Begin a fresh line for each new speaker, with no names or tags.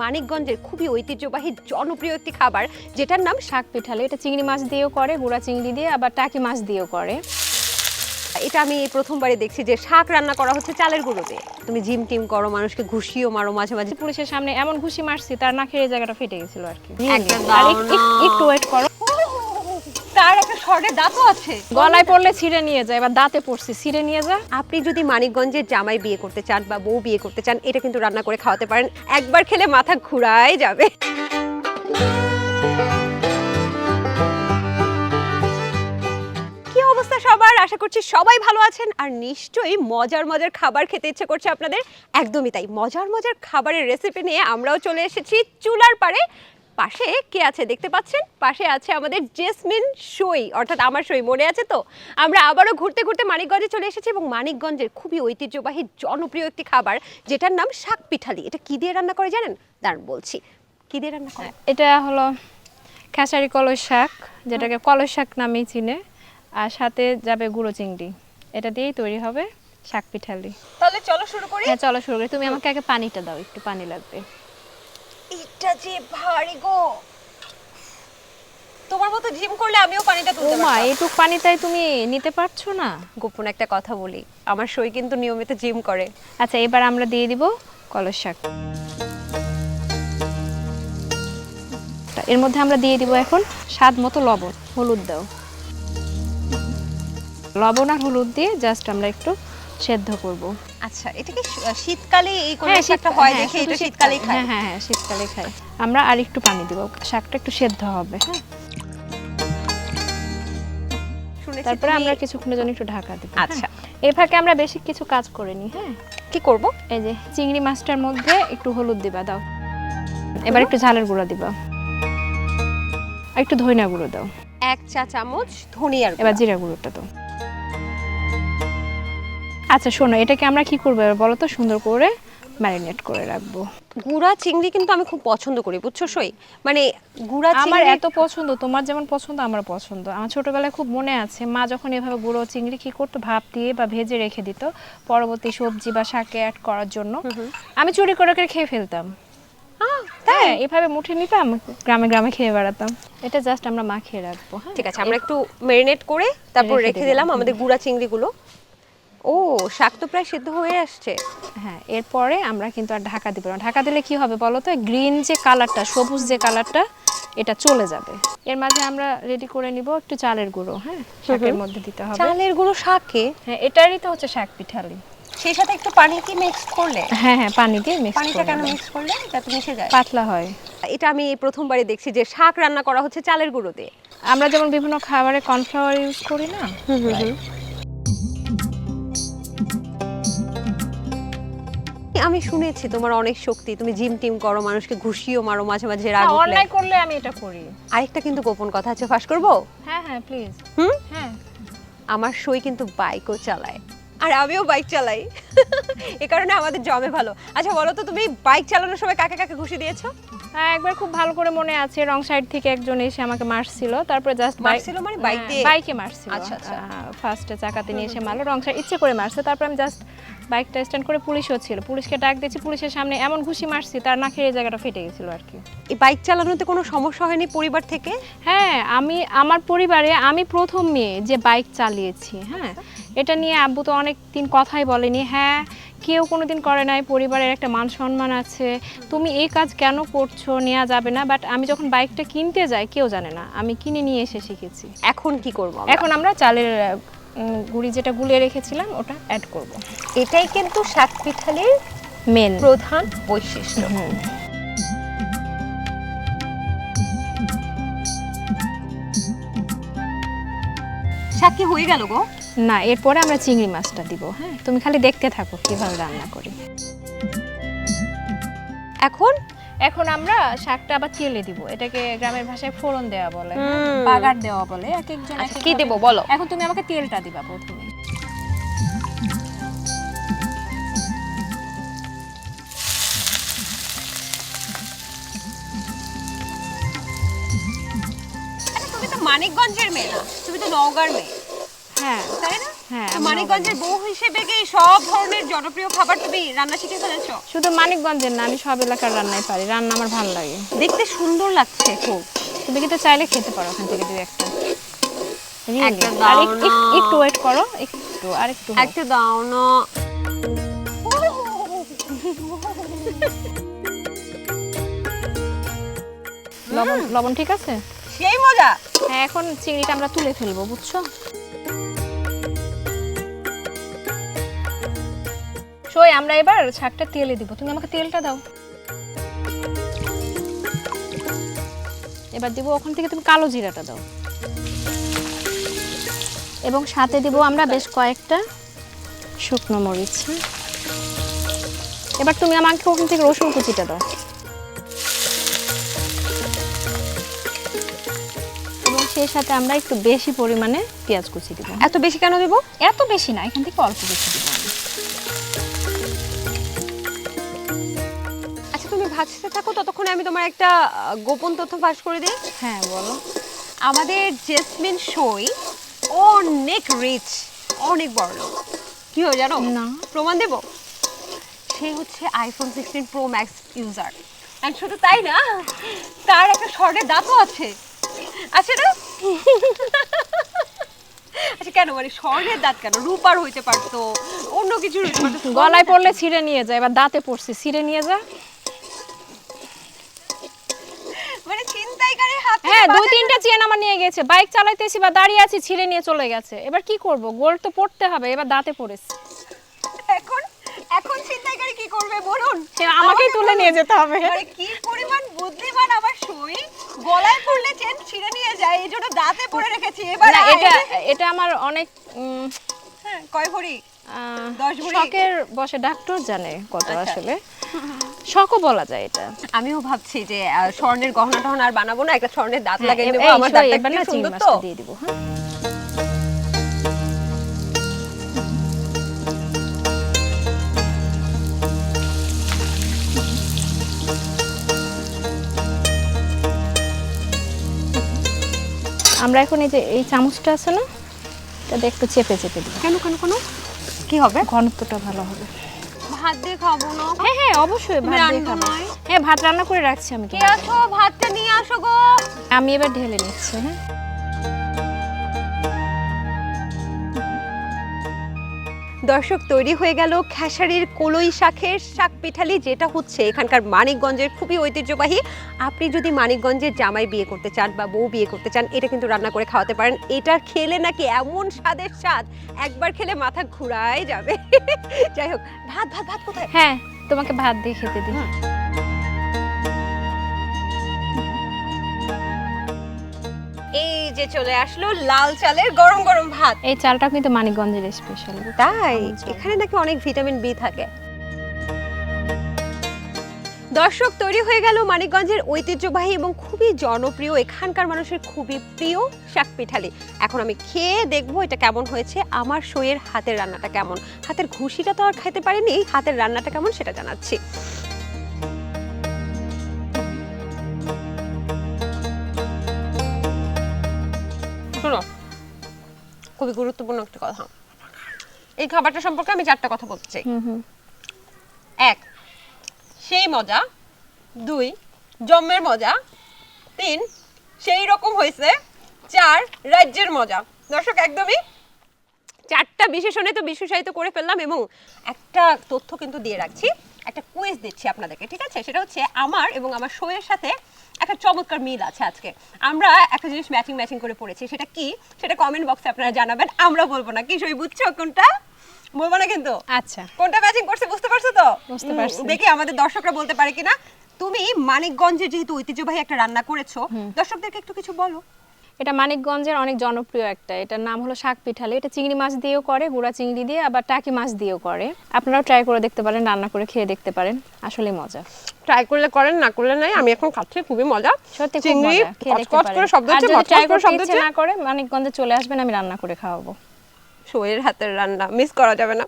মানিকগঞ্জের খুবই ঐতিহ্যবাহী জনপ্রিয় একটি খাবার যেটার নাম
শাক পিঠালে। এটা চিংড়ি মাছ দিয়েও করে গুঁড়া চিংড়ি দিয়ে আবার টাকি মাছ দিয়েও করে।
এটা আমি প্রথমবারে দেখছি যে শাক রান্না করা হচ্ছে চালের গুঁড়ো দিয়ে। তুমি জিম টিম করো মানুষকে ঘুষিও মারো মাঝে মাঝে।
পুলিশের সামনে এমন ঘুষি মারছি তার নাকের এই জায়গাটা ফেটে গেছিল আর কি।
একটু
ওয়েট করো।
তার একটা শর্টের দাঁতও আছে।
গলায় পড়লে ছিঁড়ে নিয়ে যায় এবার দাঁতে পড়ছি ছিঁড়ে নিয়ে যা
আপনি যদি মানিকগঞ্জের জামাই বিয়ে করতে চান বা বউ বিয়ে করতে চান এটা কিন্তু রান্না করে খাওয়াতে পারেন। একবার খেলে মাথা ঘুরাই যাবে। কি অবস্থা সবার? আশা করছি সবাই ভালো আছেন আর নিশ্চয়ই মজার মজার খাবার খেতে ইচ্ছে করছে আপনাদের। একদমই তাই মজার মজার খাবারের রেসিপি নিয়ে আমরাও চলে এসেছি চুলার পাড়ে। পাশে কে আছে দেখতে পাচ্ছেন? পাশে আছে আমাদের জেসমিন সই অর্থাৎ আমার সই মনে আছে তো। আমরা আবারও ঘুরতে ঘুরতে মানিকগঞ্জে চলে এসেছি এবং মানিকগঞ্জের খুবই ঐতিহ্যবাহী জনপ্রিয় একটি খাবার যেটার নাম শাক পিঠালি। এটা কি দিয়ে রান্না করে জানেন? দাঁড়ান বলছি। কি দিয়ে রান্না করে?
এটা হলো খেসারি কলস শাক যেটাকে কলস শাক নামেই চিনে। আর সাথে যাবে গুঁড়ো চিংড়ি। এটা দিয়েই তৈরি হবে শাক পিঠালি।
তাহলে চলো শুরু করি।
হ্যাঁ চলো শুরু করি। তুমি আমাকে আগে পানিটা দাও একটু পানি লাগবে।
এটা যে ভারী গো। তোমার মতো জিম করলে আমিও পানিটা তুলতে
মা
পারতাম।
এইটুক পানিটাই তুমি নিতে পারছ না?
গোপন একটা কথা বলি আমার সই কিন্তু নিয়মিত জিম করে।
আচ্ছা এবার আমরা দিয়ে দিব কলস শাক। তা এর মধ্যে আমরা দিয়ে দিব এখন স্বাদ মতো লবণ হলুদ দাও। লবণ আর হলুদ দিয়ে জাস্ট আমরা একটু সেদ্ধ করব।
আচ্ছা এটা কি শীতকালে এই কোন
হ্যাঁ
শাকটা হয়
হ্যাঁ,
দেখে এটা শীতকালেই খায়?
হ্যাঁ হ্যাঁ হ্যাঁ শীতকালে খাই আমরা আর একটু পানি দিব শাকটা একটু সেদ্ধ হবে। হ্যাঁ তারপরে আমরা কিছুক্ষণের জন্য একটু ঢাকা দিব
আচ্ছা।
এই ফাঁকে আমরা বেশি কিছু কাজ করে নিই হ্যাঁ?
কি করব?
এই যে চিংড়ি মাছটার মধ্যে একটু হলুদ দিবা দাও। এবার একটু ঝালের গুঁড়ো দিবা। আর একটু ধনিয়া গুঁড়ো দাও।
এক চা চামচ ধনিয়ার
এবার। জিরা গুঁড়োটা দাও। আচ্ছা শোনো এটাকে আমরা কি করব বলো তো? সুন্দর করে ম্যারিনেট করে রাখব।
গুড়া চিংড়ি কিন্তু আমি খুব পছন্দ করি বুঝছ সই? মানে গুড়া
আমার এত পছন্দ তোমার যেমন পছন্দ আমার পছন্দ। আমার ছোটবেলায় খুব মনে আছে মা যখন এভাবে গুঁড়ো চিংড়ি কি করতো ভাপ দিয়ে বা ভেজে রেখে দিত পরবর্তী সবজি বা শাকে অ্যাড করার জন্য। আমি চুরি করে করে খেয়ে ফেলতাম। হ্যাঁ এভাবে মুঠে নিতাম গ্রামে গ্রামে খেয়ে বেড়াতাম। এটা জাস্ট আমরা মাখিয়ে রাখব হ্যাঁ।
ঠিক আছে আমরা একটু মেরিনেট করে তারপর
রেখে দিলাম
আমাদের গুঁড়া চিংড়িগুলো। ও শাক তো প্রায় সিদ্ধ হয়ে আসছে।
হ্যাঁ এরপরে আমরা কিন্তু আর ঢাকা দিব না। ঢাকা দিলে কি হবে বলো তো? গ্রিন যে কালারটা সবুজ যে কালারটা এটা চলে যাবে। এর মাঝে আমরা রেডি করে নিব একটু চালের গুঁড়ো হ্যাঁ? শাকের মধ্যে দিতে হবে।
চালের গুঁড়ো শাকে?
হ্যাঁ এটারই তো হচ্ছে শাক পিঠালি।
সেই সাথে একটু পানি কি মিক্স করলে?
হ্যাঁ হ্যাঁ পানি দিয়ে মিক্স
পানিটা কেন মিক্স করলে? যাতে মিশে যায়।
পাতলা হয়।
এটা আমি প্রথমবারই দেখছি যে শাক রান্না করা হচ্ছে চালের গুঁড়ো দিয়ে।
আমরা যেমন বিভিন্ন খাবারে কর্নফ্লাওয়ার ইউজ করি না?
আমি শুনেছি তোমার অনেক শক্তি। তুমি জিম টিম করো মানুষকে ঘুষিও মারো মাঝে মাঝে রাগ
হ্যাঁ,
উঠলে।
অন্যায় করলে আমি এটা করি।
আরেকটা কিন্তু গোপন কথা আছে ফাঁস করব?
হ্যাঁ হ্যাঁ প্লিজ
হুম?
হ্যাঁ।
আমার সই কিন্তু বাইকও চালায়। আর আমিও বাইক চালাই। এ কারণে আমাদের জমে ভালো। আচ্ছা বলো তো তুমি বাইক চালানোর সময় কাকে কাকে ঘুষি দিয়েছ?
হ্যাঁ একবার খুব ভালো করে মনে আছে রং সাইড থেকে একজন এসে আমাকে মারছিল। তারপরে জাস্ট
মারছিল মানে বাইক দিয়ে?
বাইকে মারছিল।
আচ্ছা, আচ্ছা।
ফার্স্টে চাকাতে নিয়ে এসে মারলো রং সাইড ইচ্ছে করে মারছে। তারপর আমি জাস্ট বাইকটা স্ট্যান্ড করে পুলিশও ছিল। পুলিশকে ডাক দিয়েছি পুলিশের সামনে এমন ঘুষি মারছি তার নাকের এই জায়গাটা ফেটে গেছিল আর কি।
এই বাইক চালানোতে কোনো সমস্যা হয়নি পরিবার থেকে?
হ্যাঁ আমি আমার পরিবারে আমি প্রথম মেয়ে যে বাইক চালিয়েছি হ্যাঁ? এটা নিয়ে আব্বু তো অনেক দিন কথাই বলেনি হ্যাঁ কেউ কোনো দিন করে নাই পরিবারের একটা মান সম্মান আছে তুমি এই কাজ কেন করছ নেওয়া যাবে না? বাট আমি যখন বাইকটা কিনতে যাই কেউ জানে না আমি কিনে নিয়ে এসে শিখেছি।
এখন কি করব
এখন আমরা চালের গুঁড়ি যেটা গুলে রেখেছিলাম ওটা অ্যাড করব।
এটাই কিন্তু শাক পিঠালির
মেন
প্রধান বৈশিষ্ট্য। শাক কি হয়ে গেল গো?
না এরপরে আমরা চিংড়ি মাছটা দিব হ্যাঁ? তুমি খালি দেখতে থাকো কীভাবে রান্না করি।
এখন
এখন আমরা শাকটা আবার তেলে দিব। এটাকে গ্রামের ভাষায় ফোড়ন দেওয়া বলে বাগার দেওয়া বলে এক একজন এক
আচ্ছা, কি দেবো বলো?
এখন তুমি আমাকে তেলটা দিবা প্রথমে।
আচ্ছা, তো মানিকগঞ্জের মেয়ে না তুমি তো নওগাঁর মেয়ে।
হ্যাঁ
তাই না?
হ্যাঁ,
মানিকগঞ্জের বউ হিসেবে কি সব ধরনের জনপ্রিয় খাবার তুমি রান্না শিখে ফেলেছো?
শুধু মানিকগঞ্জের না আমি সব এলাকার রান্নাই পারি। রান্না আমার ভালো লাগে।
দেখতে সুন্দর লাগছে খুব।
তুমি কিন্তু চাইলে খেতে পারো ওখান থেকে দুই একটা?
একটা
ওয়েট করো একটু আর একটু।
একটা দাও না।
লবণ লবণ ঠিক আছে?
সেই মজা।
হ্যাঁ এখন চিংড়িটা আমরা তুলে ফেলব বুঝছ? সই আমরা এবার শাকটা তেলে দিব। তুমি আমাকে তেলটা দাও। এবার দিব ওখান থেকে তুমি কালো জিরাটা দাও। এবং সাথে দিব আমরা বেশ কয়েকটা শুকনো মরিচ? এবার তুমি আমাকে ওখান থেকে রসুন কুচিটা দাও। এবং সেই সাথে আমরা একটু বেশি পরিমাণে পেঁয়াজ কুচি দিব।
এত বেশি কেন দেবো?
এত বেশি না এখান থেকে অল্প বেশি দিব।
ভাজতে থাকো ততক্ষণে আমি তোমার একটা গোপন তথ্য ফাঁস করে দিই।
হ্যাঁ বলো।
আমাদের জেসমিন সই অনেক রিচ অনেক বড় লোক। কি হয় জানো?
না।
প্রমাণ দেব? সে হচ্ছে iPhone sixteen pro max user and শুধু তাই না তার একটা স্বর্ণের দাঁতও আছে। আছে না? আচ্ছা কেন? মানে স্বর্ণের দাঁত কেন? রূপার হইতে পারতো অন্য কিছু
গলায় পড়লে ছিঁড়ে নিয়ে যায় এবার দাঁতে পড়ছে ছিঁড়ে নিয়ে যা
মানে ছিনতাইকারীর হাত থেকে
হ্যাঁ দুই তিনটা চেন আমার নিয়ে গেছে। বাইক চালাইতেছি বা দাঁড়িয়ে আছি ছিঁড়ে নিয়ে চলে গেছে। এবার কি করব? গোল্ড তো পড়তে হবে এবার দাঁতে পড়েছে।
এখন এখন ছিনতাইকারী কি করবে বলুন?
সে আমাকেই তুলে নিয়ে যেতে হবে।
মানে কি পরিমাণ বুদ্ধিমান আমার সই। গলায় পড়লে চেন ছিঁড়ে নিয়ে যায় এই জন্য দাঁতে পড়ে রেখেছি। এবার
এটা এটা আমার অনেক
হ্যাঁ, কয় ভরি? দশ ভরি?
শখের বসে ডাক্তার জানে কত
আচ্ছা।
আসলে। শখও বলা যায় এটা।
আমিও ভাবছি যে স্বর্ণের গহনা টহনা আর বানাবো না একটা স্বর্ণের দাঁত
হ্যাঁ,
লাগিয়ে
এই
আমার
সই,
দাঁতটা
এবার না চিংড়ি
সুন্দর তো?
দিয়ে দিব হ্যাঁ। আমরা এখন এই যে এই চামচটা আছে না এটা একটু চেপে চেপে দিব।
কেন কেন কেন? কি হবে?
ঘনত্বটা ভালো হবে।
ভাত দিয়ে খাব না?
হ্যাঁ হ্যাঁ অবশ্যই ভাত দিয়ে
রান্না
খাব। হ্যাঁ ভাত রান্না করে রাখছি আমি
কে আছো? ভাতটা নিয়ে আসো গো।
আমি এবার ঢেলে নিচ্ছি হ্যাঁ?
দর্শক তৈরি হয়ে গেল খেসারির কলই শাখের শাক পিঠালি যেটা হচ্ছে এখানকার মানিকগঞ্জের খুবই ঐতিহ্যবাহী। আপনি যদি মানিকগঞ্জের জামাই বিয়ে করতে চান বা বউ বিয়ে করতে চান এটা কিন্তু রান্না করে খাওয়াতে পারেন। এটা খেলে নাকি এমন স্বাদের স্বাদ একবার খেলে মাথা ঘুরাই যাবে। যাই হোক ভাত ভাত ভাত কোথায়?
হ্যাঁ তোমাকে ভাত দিয়ে খেতে দিই।
যে চলে আসলো লাল চালের গরম গরম ভাত।
এই চালটা কিন্তু মানিকগঞ্জের স্পেশাল
তাই। এখানে নাকি অনেক ভিটামিন বি থাকে। দর্শক তৈরি হয়ে গেল মানিকগঞ্জের ঐতিহ্যবাহী এবং খুবই জনপ্রিয় এখানকার মানুষের খুবই প্রিয় শাক পিঠালি। এখন আমি খেয়ে দেখব এটা কেমন হয়েছে আমার শোয়ের হাতের রান্নাটা কেমন। হাতের ঘুষিটা তো আর খেতে পারিনি হাতের রান্নাটা কেমন সেটা জানাচ্ছি। খুবই গুরুত্বপূর্ণ একটা কথা। এই খাবারটা সম্পর্কে আমি চারটা কথা বলতে চাই। এক সেই মজা। দুই জন্মের মজা। তিন সেই রকম হয়েছে। চার রাজ্যের মজা। দর্শক একদমই চারটা বিশেষণে তো বিশেষায়িত করে ফেললাম এবং একটা তথ্য কিন্তু দিয়ে রাখছি। একটা কুইজ দিচ্ছি আপনাদেরকে ঠিক আছে? সেটা হচ্ছে আমার এবং আমার শোয়ের সাথে একটা চমৎকার মিল আছে আজকে। আমরা একটা জিনিস ম্যাচিং ম্যাচিং করে পড়েছি সেটা কি? সেটা কমেন্ট বক্সে আপনারা জানাবেন আমরা বলব না। কি সই বুঝছ কোনটা? বলব না কিন্তু?
আচ্ছা।
কোনটা ম্যাচিং করছে বুঝতে পারছ তো?
বুঝতে পারছি।
দেখি আমাদের দর্শকরা বলতে পারে কিনা। তুমি মানিকগঞ্জে যেহেতু ঐতিহ্যবাহী একটা রান্না করেছ দর্শকদেরকে একটু কিছু বলো।
এটা মানিকগঞ্জের অনেক জনপ্রিয় একটা। এটার নাম হলো শাক পিঠালি এটা চিংড়ি মাছ দিয়েও করে গুঁড়া চিংড়ি দিয়ে আবার টাকি মাছ দিয়েও করে। আপনারাও ট্রাই করে দেখতে পারেন রান্না করে খেয়ে দেখতে পারেন। আসলে মজা।
ট্রাই করলে করেন না করলে নাই। আমি এখন খাচ্ছি খুবই মজা।
সত্যি খুব
চিংড়ি
মজা। খেয়ে দেখতে পারেন।
শব্দ হচ্ছে
ট্রাই
করে শব্দ হচ্ছে।
না করে মানিকগঞ্জে চলে আসবেন আমি রান্না করে খাওয়াবো।
শোয়ের হাতের রান্না। মিস করা যাবে না।